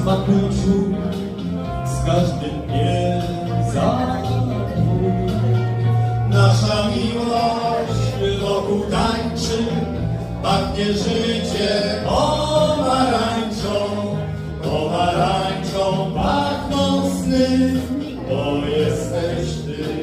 smakuciu z każdym dniem za Nasza miłość wokół pachnie życie pomarańczą, pomarańczą pachną bo jesteś Ty.